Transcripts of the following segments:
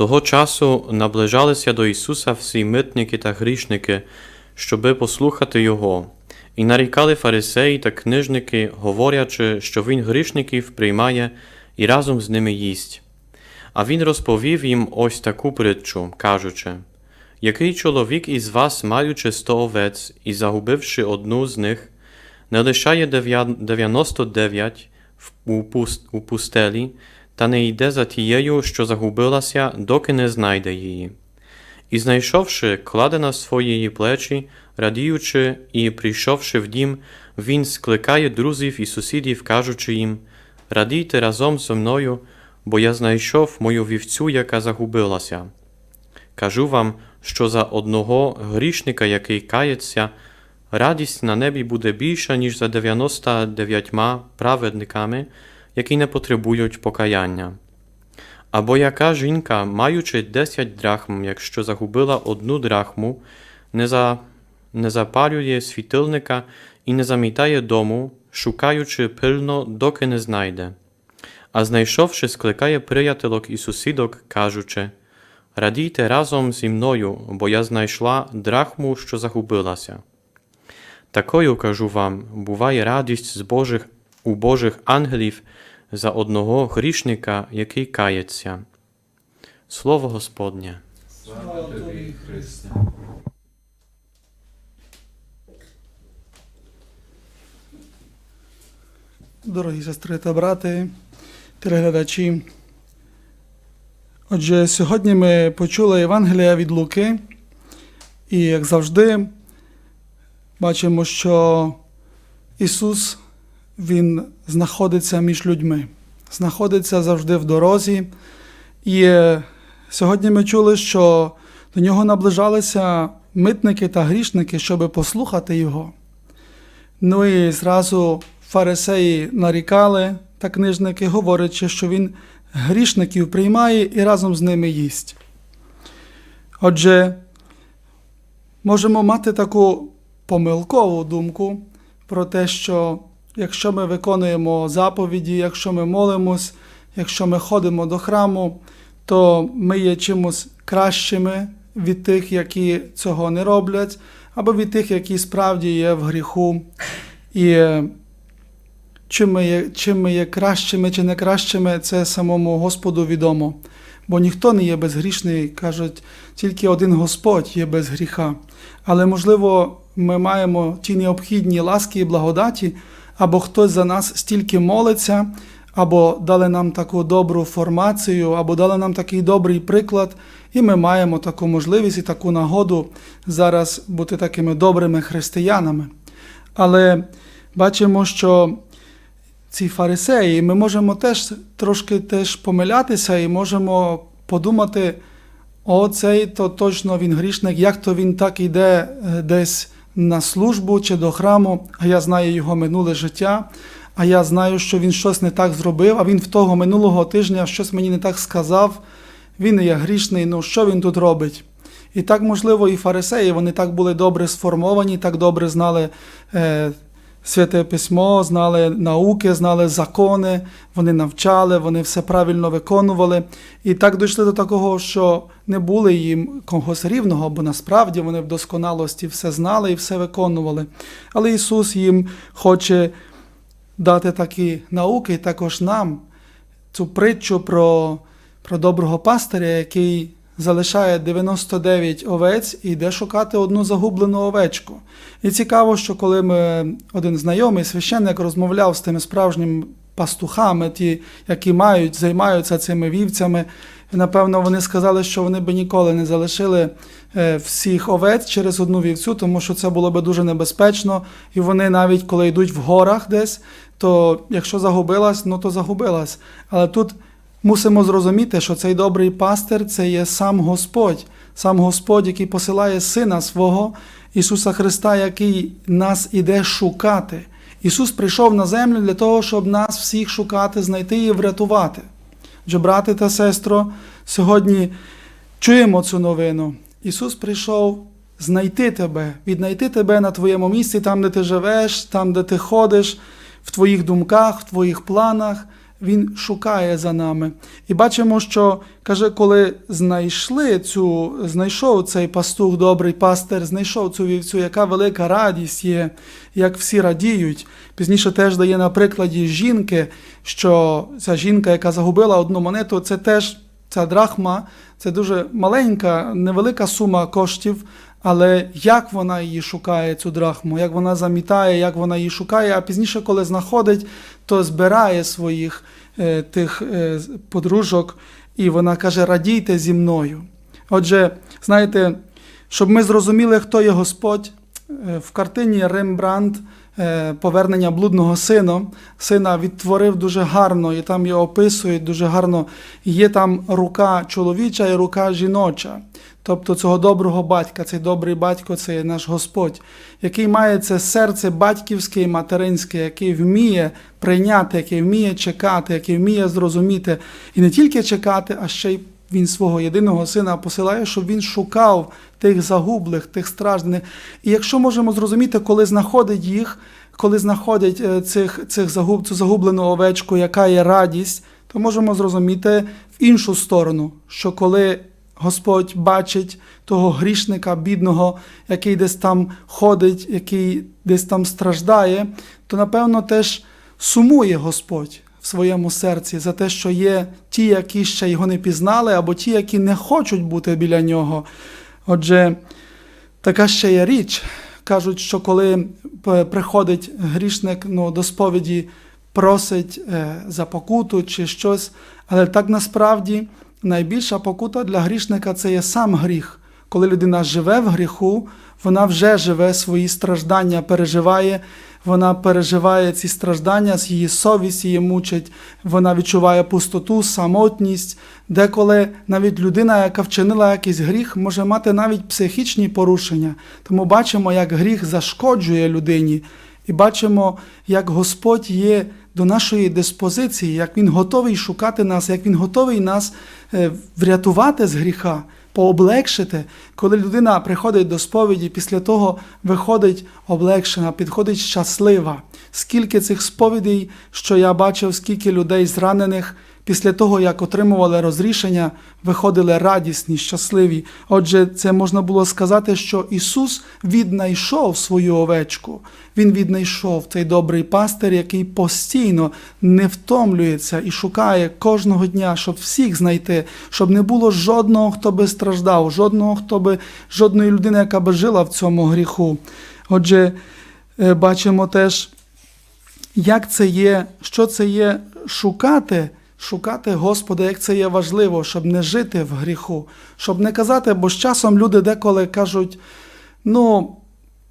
Того часу наближалися до Ісуса всі митники та грішники, щоби послухати Його, і нарікали фарисеї та книжники, говорячи, що Він грішників приймає і разом з ними їсть. А він розповів їм ось таку притчу, кажучи: Який чоловік із вас, маючи сто овець і загубивши одну з них, не лишає дев'я- 99 в- у пустелі, та не йде за тією, що загубилася, доки не знайде її. І знайшовши, кладе на свої плечі, радіючи, і прийшовши в дім, він скликає друзів і сусідів, кажучи їм: Радійте разом зі мною, бо я знайшов мою вівцю, яка загубилася. Кажу вам, що за одного грішника, який кається, радість на небі буде більша, ніж за 99 праведниками, які не потребують покаяння. Або яка жінка, маючи 10 драхм, якщо загубила одну драхму, не, за, не запалює світильника і не замітає дому, шукаючи пильно, доки не знайде. А знайшовши, скликає приятелок і сусідок, кажучи: Радійте разом зі мною, бо я знайшла драхму, що загубилася. Такою, кажу вам, буває радість з Божих, у Божих ангелів за одного грішника, який кається. Слово Господнє. Слава тобі, Христе. Дорогі сестри та брати, телеглядачі. Отже, сьогодні ми почули Євангелія від Луки, і, як завжди, бачимо, що Ісус Він знаходиться між людьми, знаходиться завжди в дорозі. І е, сьогодні ми чули, що до нього наближалися митники та грішники, щоб послухати Його. Ну і зразу фарисеї нарікали та книжники, говорячи, що він грішників приймає і разом з ними їсть. Отже, можемо мати таку помилкову думку про те, що якщо ми виконуємо заповіді, якщо ми молимось, якщо ми ходимо до храму, то ми є чимось кращими від тих, які цього не роблять, або від тих, які справді є в гріху. І е, чим ми є, чим ми є кращими чи не кращими, це самому Господу відомо. Бо ніхто не є безгрішний, кажуть, тільки один Господь є без гріха. Але, можливо, ми маємо ті необхідні ласки і благодаті, або хтось за нас стільки молиться, або дали нам таку добру формацію, або дали нам такий добрий приклад, і ми маємо таку можливість і таку нагоду зараз бути такими добрими християнами. Але бачимо, що ці фарисеї, ми можемо теж трошки теж помилятися і можемо подумати, о, цей то точно він грішник, як то він так йде е, десь на службу чи до храму, а я знаю його минуле життя, а я знаю, що він щось не так зробив, а він в того минулого тижня щось мені не так сказав, він є грішний, ну що він тут робить? І так, можливо, і фарисеї, вони так були добре сформовані, так добре знали е, святе письмо, знали науки, знали закони, вони навчали, вони все правильно виконували. І так дійшли до такого, що не були їм когось рівного, бо насправді вони в досконалості все знали і все виконували. Але Ісус їм хоче дати такі науки, і також нам цю притчу про, про доброго пастиря, який залишає 99 овець і йде шукати одну загублену овечку. І цікаво, що коли ми один знайомий священник розмовляв з тими справжніми пастухами, ті, які мають, займаються цими вівцями, напевно, вони сказали, що вони би ніколи не залишили е, всіх овець через одну вівцю, тому що це було би дуже небезпечно. І вони навіть коли йдуть в горах десь, то якщо загубилась, ну то загубилась. Але тут мусимо зрозуміти, що цей добрий пастир це є сам Господь, сам Господь, який посилає Сина свого Ісуса Христа, який нас іде шукати. Ісус прийшов на землю для того, щоб нас всіх шукати, знайти і врятувати. Отже, брати та сестро, сьогодні чуємо цю новину. Ісус прийшов знайти тебе, віднайти тебе на твоєму місці, там, де ти живеш, там, де ти ходиш, в твоїх думках, в твоїх планах. Він шукає за нами. І бачимо, що каже, коли знайшли цю, знайшов цей пастух, добрий пастир, знайшов цю вівцю, яка велика радість є, як всі радіють. Пізніше теж дає на прикладі жінки, що ця жінка, яка загубила одну монету, це теж ця драхма, це дуже маленька, невелика сума коштів. Але як вона її шукає, цю драхму, як вона замітає, як вона її шукає, а пізніше, коли знаходить, то збирає своїх е, тих е, подружок, і вона каже: радійте зі мною. Отже, знаєте, щоб ми зрозуміли, хто є Господь, в картині Рембрандт е, Повернення блудного сина, сина відтворив дуже гарно, і там його описують дуже гарно. Є там рука чоловіча і рука жіноча. Тобто цього доброго батька, цей добрий батько це наш Господь, який має це серце батьківське і материнське, який вміє прийняти, який вміє чекати, який вміє зрозуміти. І не тільки чекати, а ще й він свого єдиного сина посилає, щоб він шукав тих загублих, тих страждених. І якщо можемо зрозуміти, коли знаходить їх, коли знаходять е, цих, цих загуб, цю загублену овечку, яка є радість, то можемо зрозуміти в іншу сторону, що коли Господь бачить того грішника, бідного, який десь там ходить, який десь там страждає, то напевно теж сумує Господь в своєму серці за те, що є ті, які ще його не пізнали, або ті, які не хочуть бути біля нього. Отже, така ще є річ. Кажуть, що коли приходить грішник ну, до сповіді, просить е, за покуту чи щось, але так насправді найбільша покута для грішника це є сам гріх. Коли людина живе в гріху, вона вже живе свої страждання, переживає, вона переживає ці страждання, її совість її мучить, вона відчуває пустоту, самотність. Деколи навіть людина, яка вчинила якийсь гріх, може мати навіть психічні порушення. Тому бачимо, як гріх зашкоджує людині, і бачимо, як Господь є до нашої диспозиції, як Він готовий шукати нас, як Він готовий нас е, врятувати з гріха, пооблегшити. Коли людина приходить до сповіді, після того виходить облегшена, підходить щаслива. Скільки цих сповідей, що я бачив, скільки людей зранених. Після того, як отримували розрішення, виходили радісні, щасливі. Отже, це можна було сказати, що Ісус віднайшов свою овечку. Він віднайшов цей добрий пастир, який постійно не втомлюється і шукає кожного дня, щоб всіх знайти, щоб не було жодного, хто би страждав, жодного, хто би, жодної людини, яка би жила в цьому гріху. Отже, е, бачимо теж, як це є, що це є шукати, шукати Господа, як це є важливо, щоб не жити в гріху, щоб не казати, бо з часом люди деколи кажуть, ну,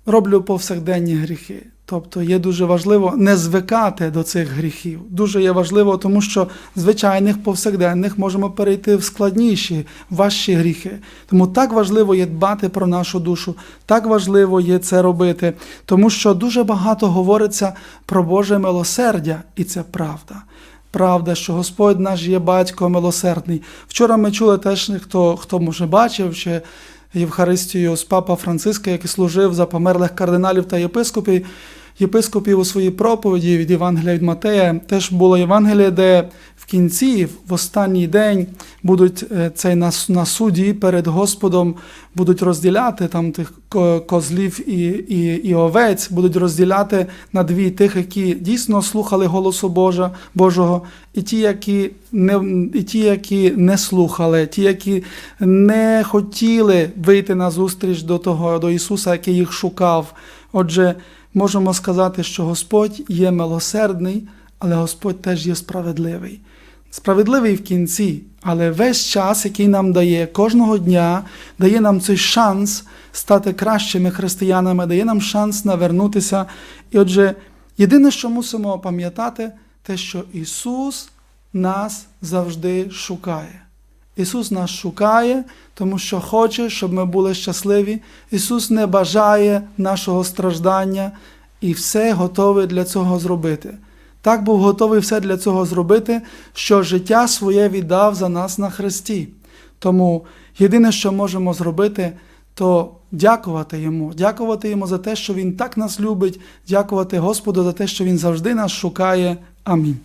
роблю повсякденні гріхи. Тобто є дуже важливо не звикати до цих гріхів. Дуже є важливо, тому що звичайних повсякденних можемо перейти в складніші, важчі гріхи. Тому так важливо є дбати про нашу душу, так важливо є це робити, тому що дуже багато говориться про Боже милосердя, і це правда. Правда, що Господь наш є батько милосердний. Вчора ми чули теж, хто, хто може бачив, ще Євхаристію з папа Франциска, який служив за померлих кардиналів та єпископів. Єпископів у своїй проповіді від Євангелія від Матея теж було Євангеліє, де в кінці, в останній день, будуть е, цей на, на суді перед Господом будуть розділяти там тих козлів і, і, і овець, будуть розділяти на дві тих, які дійсно слухали голосу Божа, Божого, і ті, які не, і ті, які не слухали, ті, які не хотіли вийти на зустріч до того, до Ісуса, який їх шукав. Отже, можемо сказати, що Господь є милосердний, але Господь теж є справедливий. Справедливий в кінці, але весь час, який нам дає кожного дня, дає нам цей шанс стати кращими християнами, дає нам шанс навернутися. І отже, єдине, що мусимо пам'ятати, те, що Ісус нас завжди шукає. Ісус нас шукає, тому що хоче, щоб ми були щасливі. Ісус не бажає нашого страждання і все готовий для цього зробити. Так був готовий все для цього зробити, що життя своє віддав за нас на Христі. Тому єдине, що можемо зробити, то дякувати Йому, дякувати Йому за те, що Він так нас любить, дякувати Господу за те, що Він завжди нас шукає. Амінь.